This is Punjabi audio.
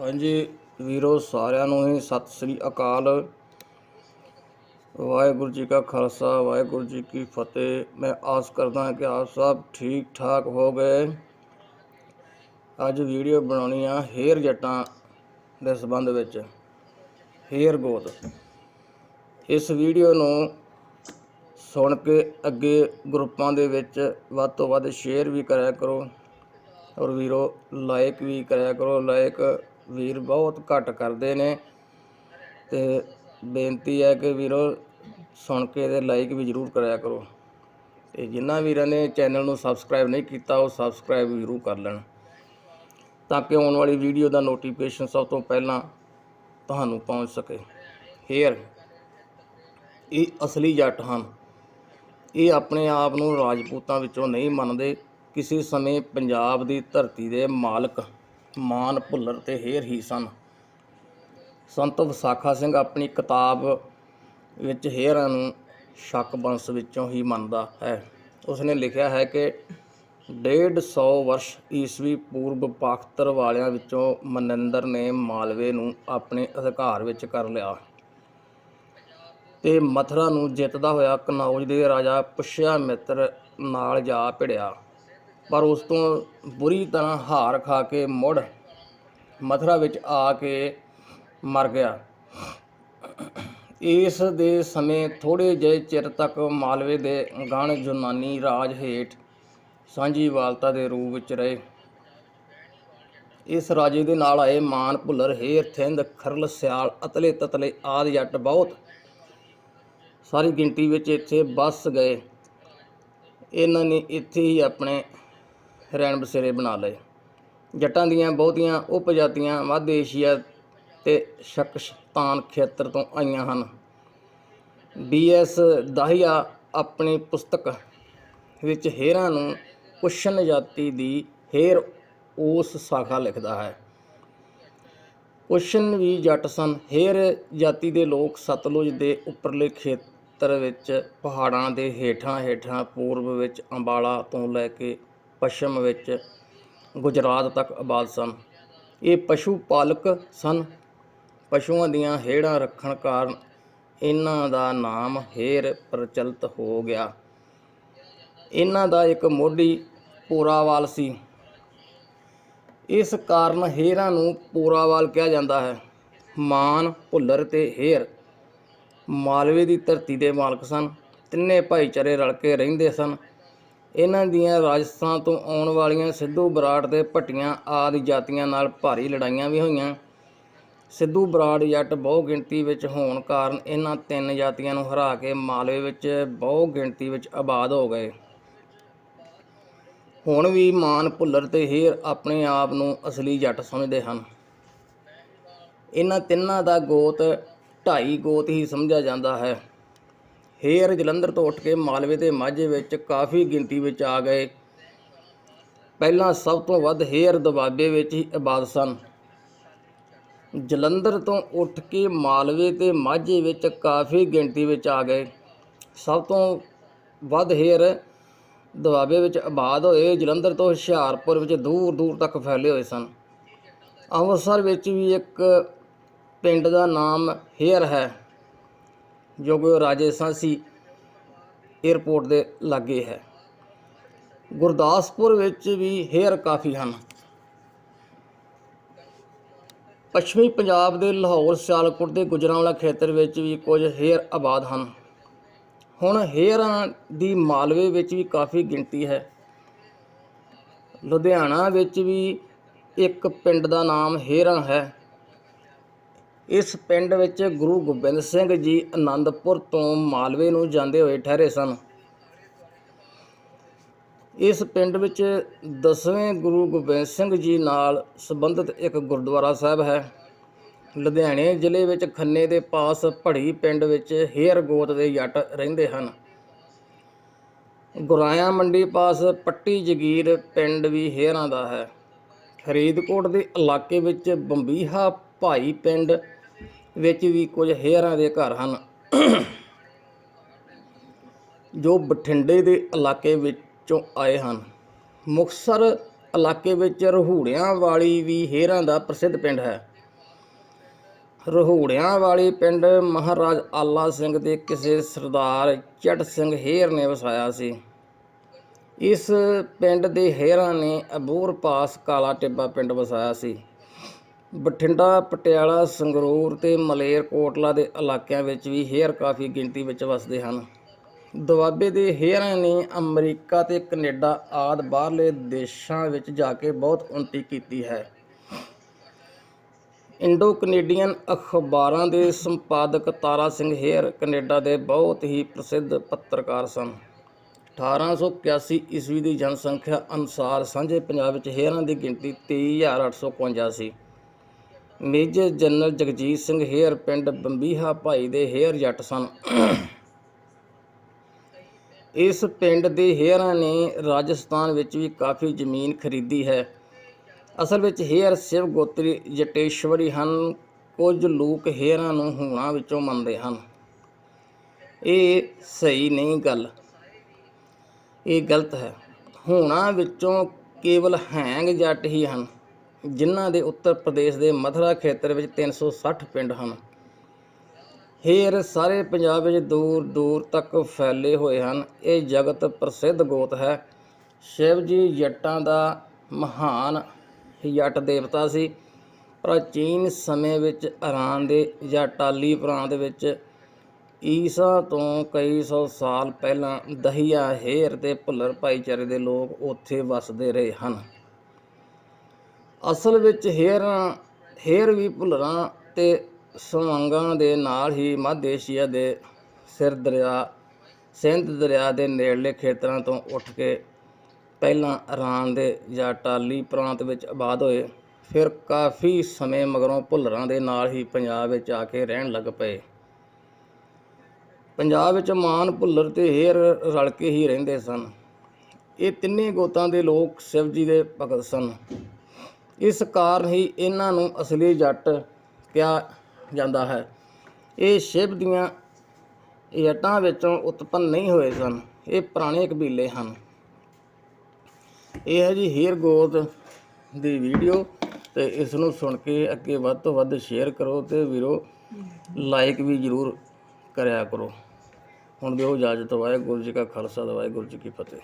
ਹਾਂਜੀ, ਵੀਰੋ, ਸਾਰਿਆਂ ਨੂੰ ਹੀ ਸਤਿ ਸ੍ਰੀ ਅਕਾਲ। ਵਾਹਿਗੁਰੂ ਜੀ ਕਾ ਖਾਲਸਾ, ਵਾਹਿਗੁਰੂ ਜੀ ਕੀ ਫਤਿਹ। ਮੈਂ ਆਸ ਕਰਦਾ ਹਾਂ ਕਿ ਆਪ ਸਭ ਠੀਕ ਠਾਕ ਹੋ ਗਏ ਅੱਜ ਵੀਡੀਓ ਬਣਾਉਣੀ ਆ ਹੇਅਰ ਜੱਟਾਂ ਦੇ ਸੰਬੰਧ ਵਿੱਚ ਹੇਅਰ ਗੋਤ। ਇਸ ਵੀਡੀਓ ਨੂੰ ਸੁਣ ਕੇ ਅੱਗੇ ਗਰੁੱਪਾਂ ਦੇ ਵਿੱਚ ਵੱਧ ਤੋਂ ਵੱਧ ਸ਼ੇਅਰ ਵੀ ਕਰਿਆ ਕਰੋ। ਔਰ ਵੀਰੋ ਲਾਈਕ ਵੀ ਕਰਿਆ ਕਰੋ। ਲਾਈਕ ਵੀਰ ਬਹੁਤ ਘੱਟ ਕਰਦੇ ਨੇ ਤੇ ਬੇਨਤੀ ਹੈ ਕਿ ਵੀਰੋ ਸੁਣ ਕੇ ਇਹਦੇ ਲਾਈਕ ਵੀ ਜ਼ਰੂਰ ਕਰਿਆ ਕਰੋ। ਤੇ ਜਿਨ੍ਹਾਂ ਵੀਰਾਂ ਨੇ ਚੈਨਲ ਨੂੰ ਸਬਸਕ੍ਰਾਈਬ ਨਹੀਂ ਕੀਤਾ, ਉਹ ਸਬਸਕ੍ਰਾਈਬ ਜ਼ਰੂਰ ਕਰ ਲੈਣ। ਤਾਂ ਕਿ ਆਉਣ ਵਾਲੀ ਵੀਡੀਓ ਦਾ ਨੋਟੀਫਿਕੇਸ਼ਨ ਸਭ ਤੋਂ ਪਹਿਲਾਂ ਤੁਹਾਨੂੰ ਪਹੁੰਚ ਸਕੇ। ਹੇਅਰ ਇਹ ਅਸਲੀ ਜੱਟ ਹਨ। ਇਹ ਆਪਣੇ ਆਪ ਨੂੰ ਰਾਜਪੂਤਾਂ ਵਿੱਚੋਂ ਨਹੀਂ ਮੰਨਦੇ। ਕਿਸੇ ਸਮੇਂ ਪੰਜਾਬ ਦੀ ਧਰਤੀ ਦੇ ਮਾਲਕ ਮਾਨ ਭੁੱਲਰ ਤੇ ਹੇਰ ਹੀ ਸਨ। ਸੰਤ ਵਿਸਾਖਾ ਸਿੰਘ ਆਪਣੀ ਕਿਤਾਬ ਵਿੱਚ ਹੇਰਾਂ ਨੂੰ ਸ਼ੱਕ ਬੰਸ ਵਿੱਚੋਂ ਹੀ ਮੰਨਦਾ ਹੈ। ਉਸਨੇ ਲਿਖਿਆ ਹੈ ਕਿ 150 ਵਰਸ਼ ਈਸਵੀ ਪੂਰਬ ਪਾਖਤਰ ਵਾਲਿਆਂ ਵਿੱਚੋਂ ਮਨਿੰਦਰ ਨੇ ਮਾਲਵੇ ਨੂੰ ਆਪਣੇ ਅਧਿਕਾਰ ਵਿੱਚ ਕਰ ਲਿਆ। ਤੇ ਮਥੁਰਾ ਨੂੰ ਜਿੱਤਦਾ ਹੋਇਆ ਕਨੌਜ ਦੇ ਰਾਜਾ ਪੁਸ਼ਿਆ ਮਿੱਤਰ ਨਾਲ ਜਾ ਭਿੜਿਆ। ਪਰ ਉਸ ਤੋਂ ਬੁਰੀ ਤਰ੍ਹਾਂ ਹਾਰ ਖਾ ਕੇ ਮੁੜ ਮਥਰਾ ਵਿੱਚ ਆ ਕੇ ਮਰ ਗਿਆ। ਇਸ ਦੇ ਸਮੇਂ ਥੋੜੇ ਜਿਹੇ ਚਿਰ ਤੱਕ ਮਾਲਵੇ ਦੇ ਗਣ ਯੂਨਾਨੀ ਰਾਜ ਹੇਠ ਸਾਂਝੀ ਵਾਲਤਾ ਦੇ ਰੂਪ ਵਿੱਚ ਰਹੇ। ਇਸ ਰਾਜੇ ਦੇ ਨਾਲ ਆਏ ਮਾਨ ਭੁੱਲਰ, ਹੇਰ, ਥਿੰਦ, ਖਰਲ, ਸਿਆਲ, ਅਤਲੇ ਤਤਲੇ ਆਦਿ ਜੱਟ ਬਹੁਤ ਸਾਰੀ ਗਿਣਤੀ ਵਿੱਚ ਇੱਥੇ ਵੱਸ ਗਏ। ਇਹਨਾਂ ਨੇ ਇੱਥੇ ਹੀ ਆਪਣੇ ਰਹਿਣ ਬਸੇਰੇ ਬਣਾ ਲਏ। ਜੱਟਾਂ ਦੀਆਂ ਬਹੁਤੀਆਂ ਉਪਜਾਤੀਆਂ ਮੱਧ ਏਸ਼ੀਆ ਤੇ ਸ਼ਕਸ਼ਤਾਨ ਖੇਤਰ ਤੋਂ ਆਈਆਂ ਹਨ। ਬੀਐਸ ਦਾਹੀਆ ਆਪਣੀ ਪੁਸਤਕ ਵਿੱਚ ਹੇਰਾਂ ਨੂੰ ਕੁਸ਼ਨ ਜਾਤੀ ਦੀ ਹੇਰ ਉਸ ਸਾਖਾ ਲਿਖਦਾ ਹੈ। ਕੁਸ਼ਨ ਵੀ ਜੱਟ ਸਨ। ਹੇਰ ਜਾਤੀ ਦੇ ਲੋਕ ਸਤਲੁਜ ਦੇ ਉੱਪਰਲੇ ਖੇਤਰ ਵਿੱਚ ਪਹਾੜਾਂ ਦੇ ਹੇਠਾਂ ਹੇਠਾਂ ਪੂਰਬ ਵਿੱਚ ਅੰਬਾਲਾ ਤੋਂ ਲੈ ਕੇ ਪੱਛਮ ਵਿੱਚ ਗੁਜਰਾਤ ਤੱਕ ਆਬਾਦ ਸਨ। ਇਹ ਪਸ਼ੂ ਪਾਲਕ ਸਨ। ਪਸ਼ੂਆਂ ਦੀਆਂ ਹੇੜਾਂ ਰੱਖਣ ਕਾਰਨ ਇਹਨਾਂ ਦਾ ਨਾਮ ਹੇਰ ਪ੍ਰਚਲਿਤ ਹੋ ਗਿਆ। ਇਹਨਾਂ ਦਾ ਇੱਕ ਮੋਢੀ ਪੂਰਾਵਾਲ ਸੀ। ਇਸ ਕਾਰਨ ਹੇਰਾਂ ਨੂੰ ਪੂਰਾਵਾਲ ਕਿਹਾ ਜਾਂਦਾ ਹੈ। ਮਾਨ, ਭੁੱਲਰ ਤੇ ਹੇਰ ਮਾਲਵੇ ਦੀ ਧਰਤੀ ਦੇ ਮਾਲਕ ਸਨ। ਤਿੰਨੇ ਭਾਈਚਾਰੇ ਰਲ ਕੇ ਰਹਿੰਦੇ ਸਨ। ਇਹਨਾਂ ਦੀਆਂ ਰਾਜਸਥਾਨ ਤੋਂ ਆਉਣ ਵਾਲੀਆਂ ਸਿੱਧੂ ਬਰਾੜ ਤੇ ਭੱਟੀਆਂ ਆਦਿ ਜਾਤੀਆਂ ਨਾਲ ਭਾਰੀ ਲੜਾਈਆਂ ਵੀ ਹੋਈਆਂ। ਸਿੱਧੂ ਬਰਾੜ ਜੱਟ ਬਹੁ ਗਿਣਤੀ ਵਿੱਚ ਹੋਣ ਕਾਰਨ ਇਹਨਾਂ ਤਿੰਨ ਜਾਤੀਆਂ ਨੂੰ ਹਰਾ ਕੇ ਮਾਲਵੇ ਵਿੱਚ ਬਹੁ ਗਿਣਤੀ ਵਿੱਚ ਆਬਾਦ ਹੋ ਗਏ। ਹੁਣ ਵੀ ਮਾਨ ਭੁੱਲਰ ਤੇ ਹੇਰ ਆਪਣੇ ਆਪ ਨੂੰ ਅਸਲੀ ਜੱਟ ਸਮਝਦੇ ਹਨ। ਇਹਨਾਂ ਤਿੰਨਾਂ ਦਾ ਗੋਤ ਢਾਈ ਗੋਤ ਹੀ ਸਮਝਿਆ ਜਾਂਦਾ ਹੈ। ਹੇਅਰ ਜਲੰਧਰ ਤੋਂ ਉੱਠ ਕੇ ਮਾਲਵੇ ਤੇ ਮਾਝੇ ਵਿੱਚ ਕਾਫੀ ਗਿਣਤੀ ਵਿੱਚ ਆ ਗਏ। ਪਹਿਲਾਂ ਸਭ ਤੋਂ ਵੱਧ ਹੇਅਰ ਦਬਾਬੇ ਵਿੱਚ ਹੀ ਆਬਾਦ ਸਨ। ਜਲੰਧਰ ਤੋਂ ਉੱਠ ਕੇ ਮਾਲਵੇ ਤੇ ਮਾਝੇ ਵਿੱਚ ਕਾਫੀ ਗਿਣਤੀ ਵਿੱਚ ਆ ਗਏ। ਸਭ ਤੋਂ ਵੱਧ ਹੇਅਰ ਦਬਾਬੇ ਵਿੱਚ ਆਬਾਦ ਹੋਏ ਜਲੰਧਰ ਤੋਂ ਹੁਸ਼ਿਆਰਪੁਰ ਵਿੱਚ ਦੂਰ ਦੂਰ ਤੱਕ ਫੈਲੇ ਹੋਏ ਸਨ। ਅੰਮ੍ਰਿਤਸਰ ਵਿੱਚ ਵੀ ਇੱਕ ਪਿੰਡ ਦਾ ਨਾਮ ਹੇਅਰ ਹੈ। ਜੋ ਕਿ ਰਾਜੇ ਸਾਂਸੀ 에ਅਰਪੋਰਟ ਦੇ ਲਾਗੇ ਹੈ। ਗੁਰਦਾਸਪੁਰ ਵਿੱਚ ਵੀ ਹੇਅਰ ਕਾਫੀ ਹਨ। ਪੱਛਮੀ ਪੰਜਾਬ ਦੇ ਲਾਹੌਰ, ਸਿਆਲਕੋਟ ਦੇ ਗੁਜਰਾਂਵਾਲਾ ਖੇਤਰ ਵਿੱਚ ਵੀ ਕੁਝ ਹੇਅਰ ਆਬਾਦ ਹਨ। ਹੁਣ ਹੇਅਰਾਂ ਦੀ ਮਾਲਵੇ ਵਿੱਚ ਵੀ ਕਾਫੀ ਗਿਣਤੀ ਹੈ। ਲੁਧਿਆਣਾ ਵਿੱਚ ਵੀ ਇੱਕ ਪਿੰਡ ਦਾ ਨਾਮ ਹੇਰਾਂ ਹੈ। ਇਸ ਪਿੰਡ ਵਿੱਚ ਗੁਰੂ ਗੋਬਿੰਦ ਸਿੰਘ ਜੀ ਆਨੰਦਪੁਰ ਤੋਂ ਮਾਲਵੇ ਨੂੰ ਜਾਂਦੇ ਹੋਏ ਠਹਿਰੇ ਸਨ। ਇਸ ਪਿੰਡ ਵਿੱਚ ਦਸਵੇਂ ਗੁਰੂ ਗੋਬਿੰਦ ਸਿੰਘ ਜੀ ਨਾਲ ਸੰਬੰਧਿਤ ਇੱਕ ਗੁਰਦੁਆਰਾ ਸਾਹਿਬ ਹੈ। ਲੁਧਿਆਣੇ ਜ਼ਿਲ੍ਹੇ ਵਿੱਚ ਖੰਨੇ ਦੇ ਪਾਸ ਭੜੀ ਪਿੰਡ ਵਿੱਚ ਹੇਅਰ ਗੋਤ ਦੇ ਜੱਟ ਰਹਿੰਦੇ ਹਨ। ਗੁਰਾਇਆ ਮੰਡੀ ਪਾਸ ਪੱਟੀ ਜਗੀਰ ਪਿੰਡ ਵੀ ਹੇਅਰਾਂ ਦਾ ਹੈ। ਫਰੀਦਕੋਟ ਦੇ ਇਲਾਕੇ ਵਿੱਚ ਬੰਬੀਹਾ ਭਾਈ ਪਿੰਡ ਵਿੱਚ ਵੀ ਕੁਝ ਹੇਅਰਾਂ ਦੇ ਘਰ ਹਨ। ਜੋ ਬਠਿੰਡੇ ਦੇ ਇਲਾਕੇ ਵਿੱਚੋਂ ਆਏ ਹਨ। ਮੁਕਤਸਰ ਇਲਾਕੇ ਵਿੱਚ ਰਹੂੜਿਆਂ ਵਾਲੀ ਵੀ ਹੇਰਾਂ ਦਾ ਪ੍ਰਸਿੱਧ ਪਿੰਡ ਹੈ। ਰਹੂੜਿਆਂ ਵਾਲੀ ਪਿੰਡ ਮਹਾਰਾਜ ਆਲਾ ਸਿੰਘ ਦੇ ਕਿਸੇ ਸਰਦਾਰ ਚਟ ਸਿੰਘ ਹੇਰ ਨੇ ਵਸਾਇਆ ਸੀ। ਇਸ ਪਿੰਡ ਦੇ ਹੇਰਾਂ ਨੇ ਅਬੂਰ ਪਾਸ ਕਾਲਾ ਟਿੱਬਾ ਪਿੰਡ ਵਸਾਇਆ ਸੀ। ਬਠਿੰਡਾ, ਪਟਿਆਲਾ, ਸੰਗਰੂਰ ਤੇ ਮਲੇਰਕੋਟਲਾ ਦੇ ਇਲਾਕਿਆਂ ਵਿੱਚ ਵੀ ਹੇਅਰ ਕਾਫੀ ਗਿਣਤੀ ਵਿੱਚ ਵਸਦੇ ਹਨ। ਦੁਆਬੇ ਦੇ ਹੇਅਰਾਂ ਨੇ ਅਮਰੀਕਾ ਤੇ ਕੈਨੇਡਾ ਆਦਿ ਬਾਹਰਲੇ ਦੇਸ਼ਾਂ ਵਿੱਚ ਜਾ ਕੇ ਬਹੁਤ ਉੱਨਤੀ ਕੀਤੀ ਹੈ। ਇੰਡੋ ਕੈਨੇਡੀਅਨ ਅਖਬਾਰਾਂ ਦੇ ਸੰਪਾਦਕ ਤਾਰਾ ਸਿੰਘ ਹੇਅਰ ਕੈਨੇਡਾ ਦੇ ਬਹੁਤ ਹੀ ਪ੍ਰਸਿੱਧ ਪੱਤਰਕਾਰ ਸਨ। 1881 ਈਸਵੀ ਦੀ ਜਨਸੰਖਿਆ ਅਨੁਸਾਰ ਸਾਂਝੇ ਪੰਜਾਬ ਵਿੱਚ ਹੇਅਰਾਂ ਦੀ ਗਿਣਤੀ 23851 ਸੀ। ਮੇਜਰ ਜਨਰਲ ਜਗਜੀਤ ਸਿੰਘ ਹੇਅਰ ਪਿੰਡ ਬੰਬੀਹਾ ਭਾਈ ਦੇ ਹੇਅਰ ਜੱਟ ਸਨ। ਇਸ ਪਿੰਡ ਦੇ ਹੇਅਰਾਂ ਨੇ ਰਾਜਸਥਾਨ ਵਿੱਚ ਵੀ ਕਾਫੀ ਜ਼ਮੀਨ ਖਰੀਦੀ ਹੈ। ਅਸਲ ਵਿੱਚ ਹੇਅਰ ਸ਼ਿਵ ਗੋਤਰੀ ਜਟੇਸ਼ਵਰੀ ਹਨ, ਕੁਝ ਲੋਕ ਹੇਅਰਾਂ ਨੂੰ ਹੋਣਾ ਵਿੱਚੋਂ ਮੰਨਦੇ ਹਨ। ਇਹ ਸਹੀ ਨਹੀਂ ਗੱਲ। ਇਹ ਗਲਤ ਹੈ। ਹੋਣਾ ਵਿੱਚੋਂ ਕੇਵਲ ਹੈਂਗ ਜੱਟ ਹੀ ਹਨ। ਜਿਨ੍ਹਾਂ ਦੇ ਉੱਤਰ ਪ੍ਰਦੇਸ਼ ਦੇ ਮਥੁਰਾ ਖੇਤਰ ਵਿੱਚ 360 ਪਿੰਡ ਹਨ। ਹੇਰ ਸਾਰੇ ਪੰਜਾਬ ਵਿੱਚ ਦੂਰ ਦੂਰ ਤੱਕ ਫੈਲੇ ਹੋਏ ਹਨ। ਇਹ ਜਗਤ ਪ੍ਰਸਿੱਧ ਗੋਤ ਹੈ। ਸ਼ਿਵ ਜੀ ਜੱਟਾਂ ਦਾ ਮਹਾਨ ਜੱਟ ਦੇਵਤਾ ਸੀ। ਪ੍ਰਾਚੀਨ ਸਮੇਂ ਵਿੱਚ ਇਰਾਨ ਦੇ ਜਾਂ ਟਾਲੀ ਪ੍ਰਾਂਤ ਵਿੱਚ ਈਸਾ ਤੋਂ ਕਈ ਸੌ ਸਾਲ ਪਹਿਲਾਂ ਦਹੀਆ ਹੇਰ ਤੇ ਭੁੱਲਰ ਭਾਈਚਾਰੇ ਦੇ ਲੋਕ ਉੱਥੇ ਵਸਦੇ ਰਹੇ ਹਨ। ਅਸਲ ਵਿੱਚ ਹੇਅਰਾਂ, ਹੇਅਰ ਵੀ ਭੁੱਲਰਾਂ ਤੇ ਸਵਾਂਗਾਂ ਦੇ ਨਾਲ ਹੀ ਮੱਧ ਏਸ਼ੀਆ ਦੇ ਸਿਰ ਦਰਿਆ, ਸਿੰਧ ਦਰਿਆ ਦੇ ਨੇੜਲੇ ਖੇਤਰਾਂ ਤੋਂ ਉੱਠ ਕੇ ਪਹਿਲਾਂ ਇਰਾਨ ਦੇ ਜਾਂ ਟਾਲੀ ਪ੍ਰਾਂਤ ਵਿੱਚ ਆਬਾਦ ਹੋਏ, ਫਿਰ ਕਾਫੀ ਸਮੇਂ ਮਗਰੋਂ ਭੁੱਲਰਾਂ ਦੇ ਨਾਲ ਹੀ ਪੰਜਾਬ ਵਿੱਚ ਆ ਕੇ ਰਹਿਣ ਲੱਗ ਪਏ। ਪੰਜਾਬ ਵਿੱਚ ਮਾਨ ਭੁੱਲਰ ਤੇ ਹੇਰ ਰਲ ਕੇ ਹੀ ਰਹਿੰਦੇ ਸਨ। ਇਹ ਤਿੰਨੇ ਗੋਤਾਂ ਦੇ ਲੋਕ ਸ਼ਿਵਜੀ ਦੇ ਭਗਤ ਸਨ। ਇਸ ਕਾਰਨ ਹੀ ਇਹਨਾਂ ਨੂੰ ਅਸਲੀ ਜੱਟ ਕਿਹਾ ਜਾਂਦਾ ਹੈ। ਇਹ ਸ਼ਿਵ ਦੀਆਂ ਜੱਟਾਂ ਵਿੱਚੋਂ ਉਤਪੰਨ ਨਹੀਂ ਹੋਏ ਸਨ। ਇਹ ਪੁਰਾਣੇ ਕਬੀਲੇ ਹਨ। ਇਹ ਹੈ ਜੀ ਹੀਰ ਗੋਤ ਦੀ ਵੀਡੀਓ ਤੇ ਇਸ ਨੂੰ ਸੁਣ ਕੇ ਅੱਗੇ ਵੱਧ ਤੋਂ ਵੱਧ ਸ਼ੇਅਰ ਕਰੋ ਤੇ ਵੀਰੋ ਲਾਈਕ ਵੀ ਜਰੂਰ ਕਰਿਆ ਕਰੋ। ਹੁਣ ਦਿਓ ਇਜਾਜ਼ਤ। ਵਾਹਿਗੁਰੂ ਜੀ ਕਾ ਖਾਲਸਾ ਵਾਹਿਗੁਰੂ ਜੀ ਕੀ ਫਤਿਹ।